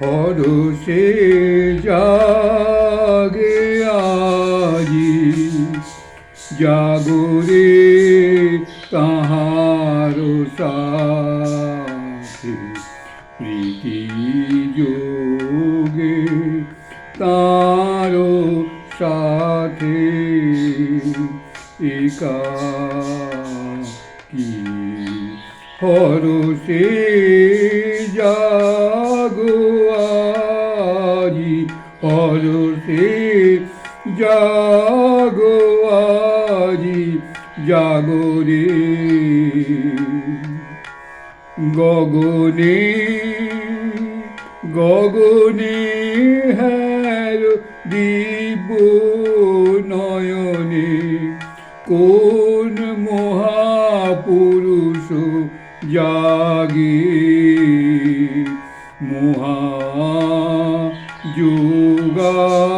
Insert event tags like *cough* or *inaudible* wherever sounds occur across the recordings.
হরসে জাগে আজি। জাগরে তাহার প্রীতি যোগে তার সাথে। একা কি হরসে জাগো জাগো আজি জাগরে গগনে গগনে হ্যার দিব নয়নে কোন মহাপুরুষ জাগে? মহা যোগাসনে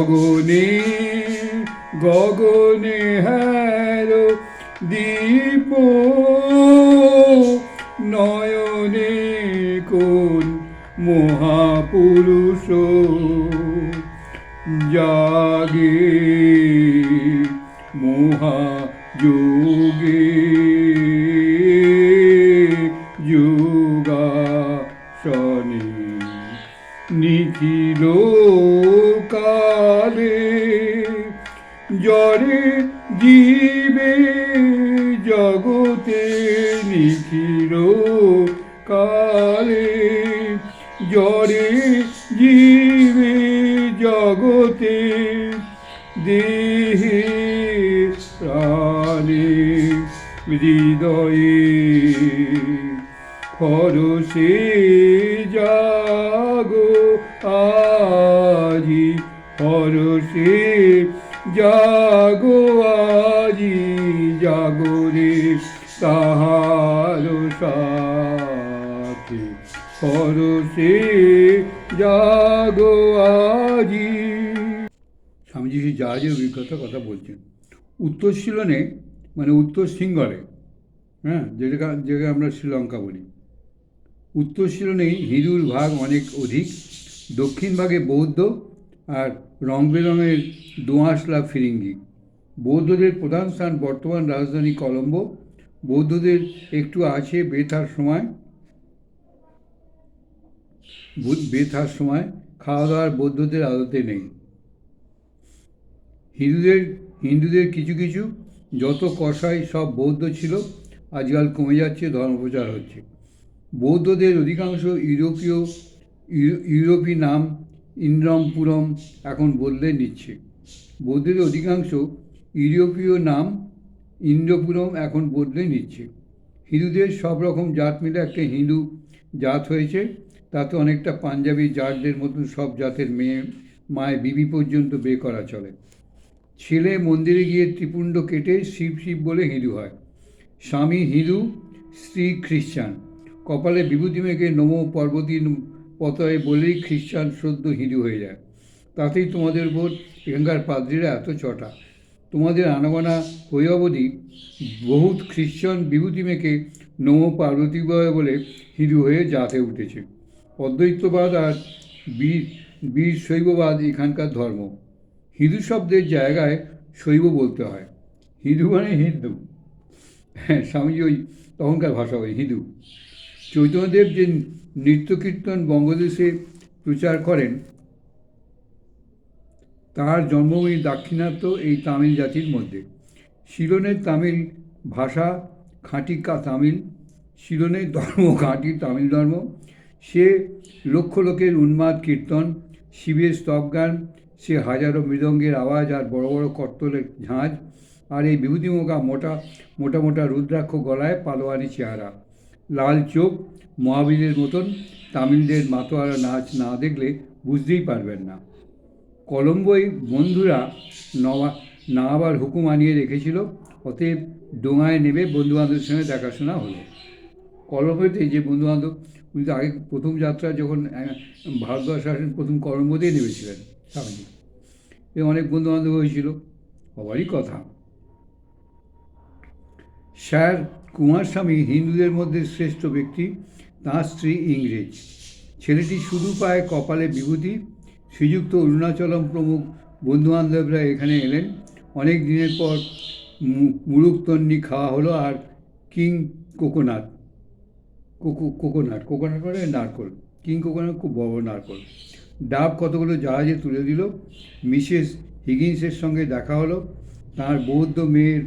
গগনে গগনে হ্যার দীপ। নয়নে কোন মহাপুরুষ জাগে মহাযোগে? যোগাসনে নিখিল জরে জীবে জগতে নিখিল কালে। জরে জীবে জগতে দেহে প্রাণে হৃদয়ে খরসে জাগো আজি হরসে জাগো আজি জাগরে তাহার সাথে। হরসে জাগো আজি। স্বামীজি সেই জাহাজের অভিজ্ঞতার কথা বলছেন, উত্তর শিলনে মানে উত্তর সিঙ্গলে হ্যাঁ যেটা যেটাকে আমরা শ্রীলঙ্কা বলি, উত্তর শিলনেই হিন্দুর ভাগ অনেক অধিক, দক্ষিণ ভাগে বৌদ্ধ আর রং বেরঙের দোঁয়াশলা ফিরিঙ্গি। বৌদ্ধদের প্রধান স্থান বর্তমান রাজধানী কলম্বো। বৌদ্ধদের একটু আছে বেথার সময়। বেথার সময় খাওয়া দাওয়ার বৌদ্ধদের আদতে নেই। হিন্দুদের হিন্দুদের কিছু কিছু, যত কষাই সব বৌদ্ধ ছিল, আজকাল কমে যাচ্ছে, ধর্মপ্রচার হচ্ছে। বৌদ্ধদের অধিকাংশ ইউরোপীয় ইউ- ইউরোপী নাম ইন্দ্রমপুরম এখন বদলে নিচ্ছে। বৌদ্ধদের অধিকাংশ ইউরোপীয় নাম ইন্দ্রপুরম এখন বদলে নিচ্ছে। হিন্দুদের সব রকম জাত মিলে একটা হিন্দু জাত হয়েছে। তাতে অনেকটা পাঞ্জাবি জাতদের মতন সব জাতের মেয়ে, মায়ের বিবি পর্যন্ত বে করা চলে। ছেলে মন্দিরে গিয়ে ত্রিপুণ্ড কেটে শিব শিব বলে হিন্দু হয়। স্বামী হিন্দু, স্ত্রী খ্রিস্টান। কপালে বিভূতি মেঘে নমো পর্বতী পতয়ে বলেই খ্রিস্টান শ্রদ্ধ হিন্দু হয়ে যায়। তাতেই তোমাদের উপর এখানকার পাদ্রীরা এত চটা। তোমাদের আনাগোনা হয়ে অবধি বহুত খ্রিস্টান বিভূতি মেঘে নমো পার্বতীবয় বলে হিন্দু হয়ে জাতে উঠেছে। অদ্বৈতবাদ আর বীর বীর শৈববাদ এখানকার ধর্ম। হিন্দু শব্দের জায়গায় শৈব বলতে হয়। হিন্দু মানে হিন্দু। হ্যাঁ স্বামীজি ওই তখনকার ভাষা ওই হিন্দু। চৈতন্যদেব যে নৃত্য কীর্তন বঙ্গদেশে প্রচার করেন। তার জন্মভূমি দাক্ষিণাত্য এই তামিল জাতির মধ্যে। শিলনের তামিল ভাষা খাঁটি কা তামিল, শিলনের ধর্ম খাঁটি তামিল ধর্ম। সে লক্ষ লোকের উন্মাদ কীর্তন, শিবের স্তবগান সে হাজারো মৃদঙ্গের আওয়াজ আর বড় বড় কর্তলের ঝাঁঝ আর এই বিভূতিমোকা মোটা মোটা মোটা রুদ্রাক্ষ গলায় পালোয়ানি চেহারা। লাল চোখ, মহাবীরের মতন, তামিলদের মাতোয়ারা নাচ না দেখলে বুঝতেই পারবেন না। কলম্বোয় বন্ধুরা না আবার হুকুম আনিয়ে রেখেছিল, অতএব ডোঙায় নেমে বন্ধুবান্ধবের সঙ্গে দেখাশোনা হলো। কলম্বোতে যে বন্ধুবান্ধব, উনি তো আগে প্রথম যাত্রা যখন ভারতবর্ষ আসেন, প্রথম কলম্বোতেই নেমেছিলেন স্বামীজি। এ অনেক বন্ধুবান্ধব হয়েছিল হবারই কথা। স্যার কুমারস্বামী হিন্দুদের মধ্যে শ্রেষ্ঠ ব্যক্তি তাঁর স্ত্রী ইংরেজ। ছেলেটি শুধু পায় কপালে বিভূতি, শ্রীযুক্ত অরুণাচলম প্রমুখ বন্ধুবান্ধবরা এখানে এলেন। অনেক দিনের পর মু- মুরুক খাওয়া হলো আর king coconut. Coco, coconut coconut মানে নারকল। কিং কোকোনাট খুব বড় নারকল। ডাব কতগুলো জাহাজে তুলে দিল। মিসেস হিগিন্সের সঙ্গে দেখা হলো। তার বৌদ্ধ মেয়ের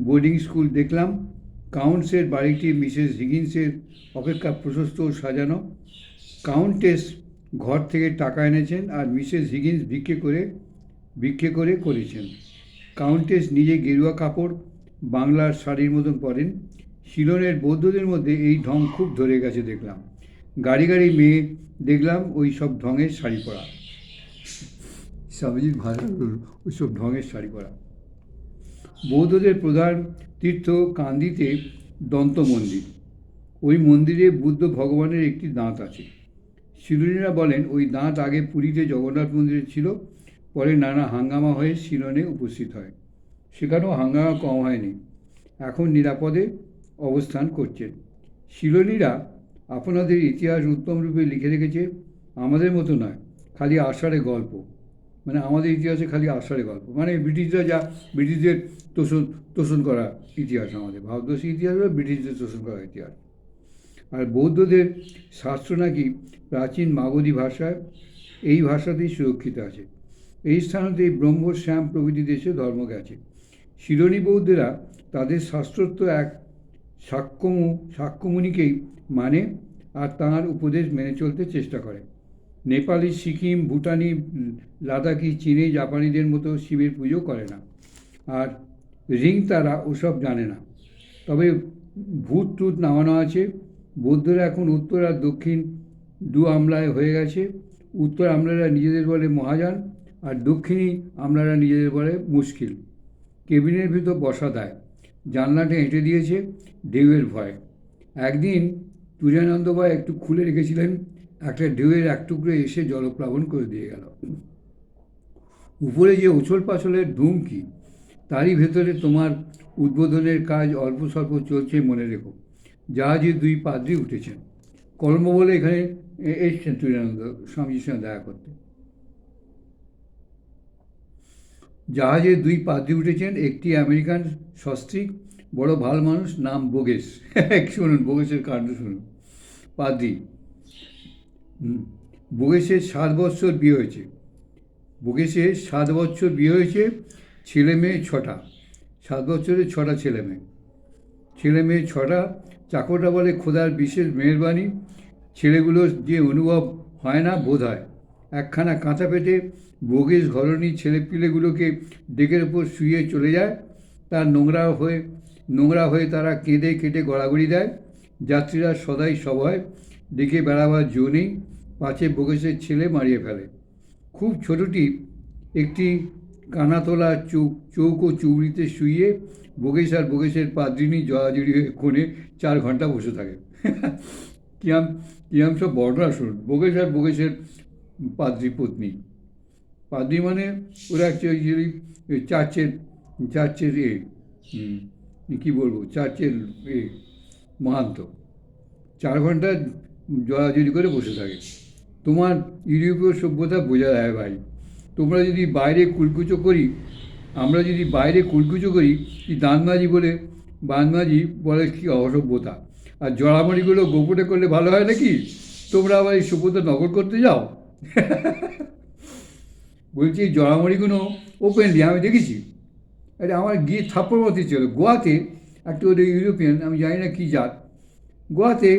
বোর্ডিং স্কুল দেখলাম। কাউন্টসের বাড়িটি মিসেস হিগিন্সের অপেক্ষা প্রশস্ত ও সাজানো। কাউন্টেস ঘর থেকে টাকা এনেছেন আর মিসেস হিগিন্স ভিক্ষে করে ভিক্ষে করে করেছেন। কাউন্টেস নিজে গেরুয়া কাপড়, বাংলার শাড়ির মতন পরেন। শিলনের বৌদ্ধদের মধ্যে এই ঢং খুব ধরে গেছে দেখলাম। গাড়ি গাড়ি মেয়ে দেখলাম ওই সব ঢঙের শাড়ি পরা। স্বামীজির ভাষা ওই সব ঢঙের শাড়ি পরা। বৌদ্ধদের প্রধান তীর্থ কান্দিতে দন্ত মন্দির। ওই মন্দিরে বুদ্ধ ভগবানের একটি দাঁত আছে। শিলনীরা বলেন, ওই দাঁত আগে পুরীতে জগন্নাথ মন্দিরে ছিল, পরে নানা হাঙ্গামা হয়ে শিলনে উপস্থিত হয়। সেখানেও হাঙ্গামা কম হয়নি। এখন নিরাপদে অবস্থান করছেন। শিলনীরা আপনাদের ইতিহাস উত্তম রূপে লিখে রেখেছে, আমাদের মতো নয়, খালি আষাঢ়ে গল্প। মানে আমাদের ইতিহাসে খালি আষাঢ়ে গল্প। মানে ব্রিটিশরা যা, ব্রিটিশদের তোষণ তোষণ করা ইতিহাস আমাদের। ভারতবর্ষের ইতিহাস হলো ব্রিটিশদের তোষণ করা ইতিহাস। আর বৌদ্ধদের শাস্ত্র নাকি প্রাচীন মাগধী ভাষায় এই ভাষাতেই সুরক্ষিত আছে। এই স্থানতেই ব্রহ্ম, শ্যাম প্রভৃতি দেশে ধর্ম গেছে। শিরোনি বৌদ্ধেরা তাদের শাস্ত্রত্ব এক সাক্ষ্যমু, সাক্ষ্যমুনিকেই মানে আর তাঁর উপদেশ মেনে চলতে চেষ্টা করে। নেপালি, সিকিম, ভুটানি, লাদাখি, চীনে, জাপানিদের মতো শিবের পুজো করে না। আর রিং তারা ওসব জানে না। তবে ভূত টুত নামানো আছে। বৌদ্ধরা এখন উত্তর আর দক্ষিণ দু আমলায় হয়ে গেছে। উত্তর আমলারা নিজেদের বলে মহাযান, আর দক্ষিণী আমলারা নিজেদের বলে মুশকিল। কেবিনের ভিতর বসা দেয়। জানলাটা হেঁটে দিয়েছে, ঢেউয়ের ভয়। একদিন তুরানন্দ ভাই একটু খুলে রেখেছিলেন একটা ঢেউয়ের এক টুকরো এসে জলপ্লাবন করে দিয়ে গেল। উপরে যে উছল পাছলের ধুম কি তারই ভেতরে তোমার উদ্বোধনের কাজ অল্প স্বল্প চলছে মনে রেখো। জাহাজে দুই পাদ্রি উঠেছেন। কলম্বো বলে এখানে এসছেন তুরানন্দ স্বামীজির সঙ্গে দেখা করতে। জাহাজে দুই পাদ্রি উঠেছেন, একটি আমেরিকান সস্ত্রীক, বড় ভালো মানুষ, নাম বোগেশ *laughs* শুনুন বোগেশের কাণ্ড শুনুন। পাদ্রি বোগেশের সাত বৎসর বিয়ে হয়েছে। বোগেশের সাত বছর বিয়ে হয়েছে ছেলে মেয়ে ছটা। সাত বছরে ছটা ছেলে মেয়ে। ছেলে মেয়ে ছটা, চাকরটা বলে খোদার বিশেষ মেহরবানি। ছেলেগুলোর যে অনুভব হয় না, বোধ হয়। একখানা কাঁথা পেটে বোগেশ ঘরণী ছেলেপিলেগুলোকে ডেকের ওপর শুয়ে চলে যায়। তার নোংরা হয়ে নোংরা হয়ে তারা কেঁদে কেটে গড়াগড়ি দেয়। যাত্রীরা সদাই সভয় ডেকে বেড়াবার জো নেই পাছে বোগেশের ছেলে মারিয়ে ফেলে। খুব ছোটটি একটি কানাতলা চৌ, চৌকো চৌড়িতে শুয়ে বোগেশ আর বোগেশের পাদ্রিনী জড়াজড়ি হয়ে কোণে চার ঘণ্টা বসে থাকে। *laughs* কিয়াম কিয়াম সব বর্ণনা শুনুন বোগেশ আর বোগেশের পাদ্রি পত্নী। পাদ্রি মানে ওরা অ্যাকচুয়ালি চার্চের চার্চের এ কী বলব, চার্চের এ। মাহান্ত চার ঘণ্টা জড়াজড়ি করে বসে থাকে। তোমার ইউরোপীয় সভ্যতা বোঝা যায় ভাই। তোমরা যদি বাইরে কুলকুচো করি, আমরা যদি বাইরে কুলকুচো করি, কি দানমাজি বলে? বানমাজি বলে কি অসভ্যতা? আর জড়ামড়িগুলো গোপনে করলে ভালো হয় নাকি? তোমরা আবার এই সভ্যতা নকল করতে যাও। বলছি জড়ামড়িগুলো ওপেনলি আমি দেখেছি। আরে আমার গিয়ে থাপ্পড় মতো ছিল। গোয়াতে একটা ওদের ইউরোপিয়ান আমি জানি না কী জাত। গোয়াতে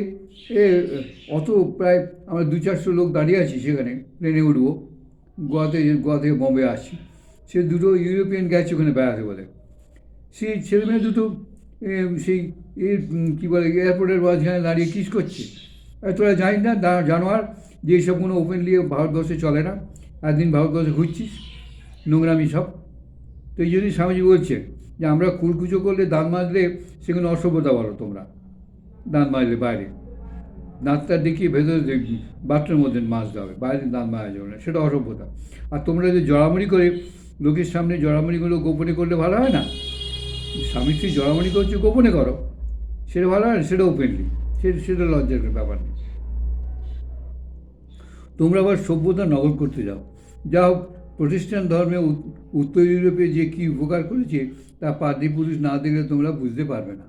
এ অত প্রায় আমরা দু চারশো লোক দাঁড়িয়ে আছি সেখানে প্লেনে উঠবো। গোয়াতে গোয়া থেকে বম্বে আসছি। সে দুটো ইউরোপিয়ান গেছে ওখানে বেড়াতে বলে। সেই ছেলেমেয়ে দুটো এ, সেই এর কী বলে এয়ারপোর্টের মাঝখানে দাঁড়িয়ে কিস করছে। তোরা জানিস না জানোয়ার যে এইসব কোনো ওপেনলি ভারতবর্ষে চলে না। একদিন ভারতবর্ষে ঘুরছিস নোংরামি সব। তো এই জন্যই স্বামীজি বলছে যে আমরা কুলকুচো করলে দাঁত মাজলে সেখানে অসভ্যতা বলো তোমরা। দাঁত মাজলে বাইরে। দাঁতটা দেখিয়ে ভেতরে বাথরুমের মধ্যে মাজতে হবে বাইরে দাঁত মাজা যাবে না সেটা অসভ্যতা। আর তোমরা যদি জড়ামড়ি করে লোকের সামনে জড়ামড়িগুলো গোপনে করলে ভালো হয় না? স্বামী স্ত্রী জড়ামড়ি করছ গোপনে করো। সেটা ভালো হয় না, সেটা ওপেনলি সেটা সেটা লজ্জার ব্যাপার নেই তোমরা আবার সভ্যতা নকল করতে যাও। যা হোক প্রতিষ্ঠান ধর্মে উত্তর ইউরোপে যে কী উপকার করেছে, তা পাদ্রী পুরুষ না দেখলে তোমরা বুঝতে পারবে না।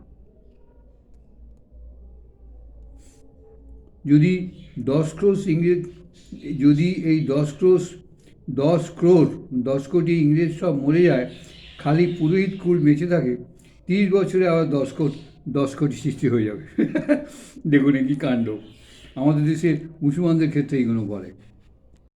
যদি দশ ক্রোশ ইংরেজ, যদি এই দশ ক্রোশ, দশ ক্রোর দশ কোটি ইংরেজ সব মরে যায়, খালি পুরোহিত কুল বেঁচে থাকে, তিরিশ বছরে আবার দশ কোটি দশ কোটি সৃষ্টি হয়ে যাবে। *laughs* দেখুন কি কাণ্ড। আমাদের দেশে মুসলমানদের ক্ষেত্রে এইগুলো বলে।